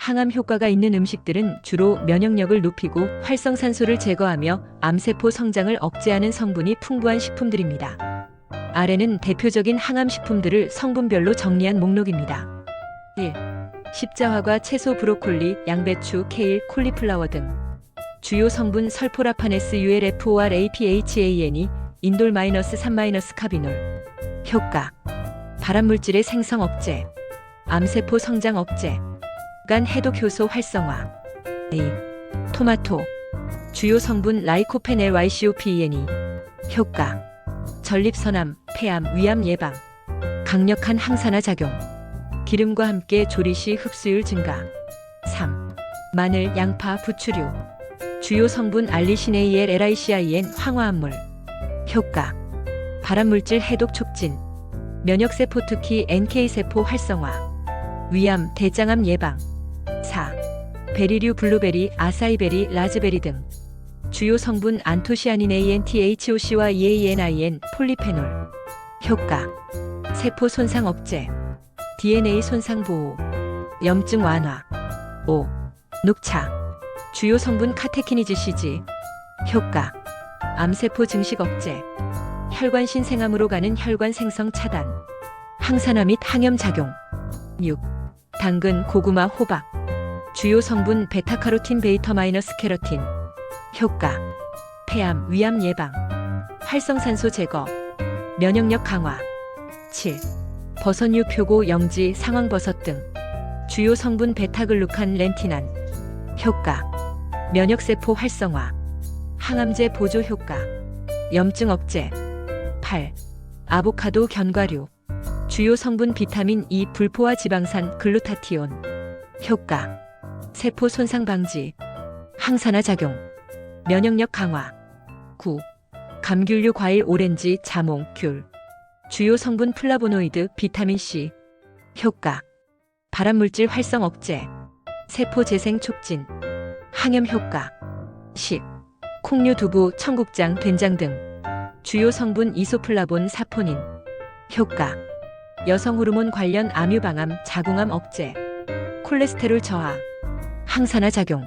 항암 효과가 있는 음식들은 주로 면역력을 높이고 활성산소를 제거하며 암세포 성장을 억제하는 성분이 풍부한 식품들입니다. 아래는 대표적인 항암 식품들을 성분별로 정리한 목록입니다. 1. 십자화과 채소 브로콜리, 양배추, 케일, 콜리플라워 등 주요 성분 설포라파네스 ULFOR APHAN이 인돌 마이너스 3 마이너스 카비놀 효과 발암물질의 생성 억제 암세포 성장 억제 간 해독 효소 활성화. A. 토마토. 주요 성분 라이코펜 LYCOPEN이 효과. 전립선암, 폐암, 위암 예방. 강력한 항산화 작용. 기름과 함께 조리 시 흡수율 증가. 3. 마늘, 양파, 부추류. 주요 성분 알리시네이엘 LICIN 황화합물. 효과. 발암물질 해독 촉진. 면역세포 특히 NK세포 활성화. 위암, 대장암 예방. 4. 베리류 블루베리, 아사이베리, 라즈베리 등 주요 성분 안토시아닌 ANTHOC와 EANIN 폴리페놀. 효과. 세포 손상 억제. DNA 손상 보호. 염증 완화. 5. 녹차. 주요 성분 카테키니즈 CG 효과. 암세포 증식 억제. 혈관 신생암으로 가는 혈관 생성 차단. 항산화 및 항염 작용. 6. 당근, 고구마, 호박 주요 성분 베타카로틴 베이터 마이너스 캐로틴. 효과. 폐암, 위암 예방. 활성산소 제거. 면역력 강화. 7. 버섯류 표고 영지 상황버섯 등. 주요 성분 베타글루칸 렌티난. 효과. 면역세포 활성화. 항암제 보조 효과. 염증 억제. 8. 아보카도 견과류. 주요 성분 비타민 E 불포화 지방산 글루타티온. 효과 세포 손상 방지 항산화 작용 면역력 강화. 9. 감귤류 과일 오렌지 자몽 귤. 주요 성분 플라보노이드 비타민 C. 효과. 발암물질 활성 억제. 세포 재생 촉진. 항염 효과. 10. 콩류 두부 청국장 된장 등 주요 성분 이소플라본 사포닌. 효과. 여성 호르몬 관련 암유 방암 자궁암 억제. 콜레스테롤 저하 항산화 작용